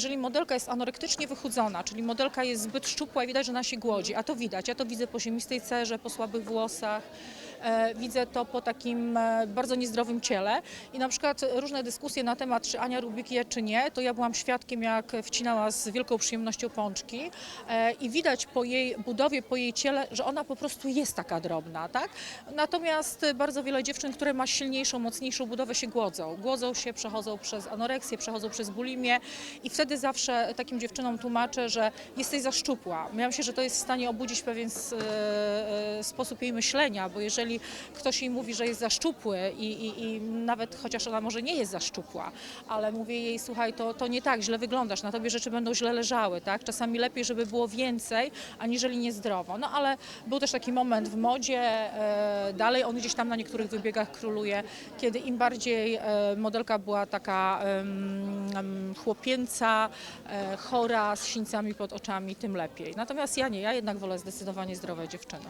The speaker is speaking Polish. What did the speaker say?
Jeżeli modelka jest anorektycznie wychudzona, czyli modelka jest zbyt szczupła i widać, że ona się głodzi, a to widać, ja to widzę po ziemistej cerze, po słabych włosach, widzę to po takim e, bardzo niezdrowym ciele i na przykład różne dyskusje na temat, czy Ania Rubik je, czy nie, to ja byłam świadkiem, jak wcinała z wielką przyjemnością pączki e, i widać po jej budowie, po jej ciele, że ona po prostu jest taka drobna, tak? Natomiast bardzo wiele dziewczyn, które ma silniejszą, mocniejszą budowę się głodzą. Głodzą się, przechodzą przez anoreksję, przechodzą przez bulimię i wtedy zawsze takim dziewczynom tłumaczę, że jesteś za szczupła. Ja myślę, że to jest w stanie obudzić pewien e, e, sposób jej myślenia, bo jeżeli ktoś jej mówi, że jest za szczupły i, i, i nawet chociaż ona może nie jest za szczupła, ale mówię jej, słuchaj, to, to nie tak, źle wyglądasz, na tobie rzeczy będą źle leżały, tak? Czasami lepiej, żeby było więcej, aniżeli niezdrowo. No ale był też taki moment w modzie, e, dalej on gdzieś tam na niektórych wybiegach króluje, kiedy im bardziej e, modelka była taka em, chłopięca, e, chora, z sińcami pod oczami, tym lepiej. Natomiast ja nie, ja jednak wolę zdecydowanie zdrowe dziewczyny.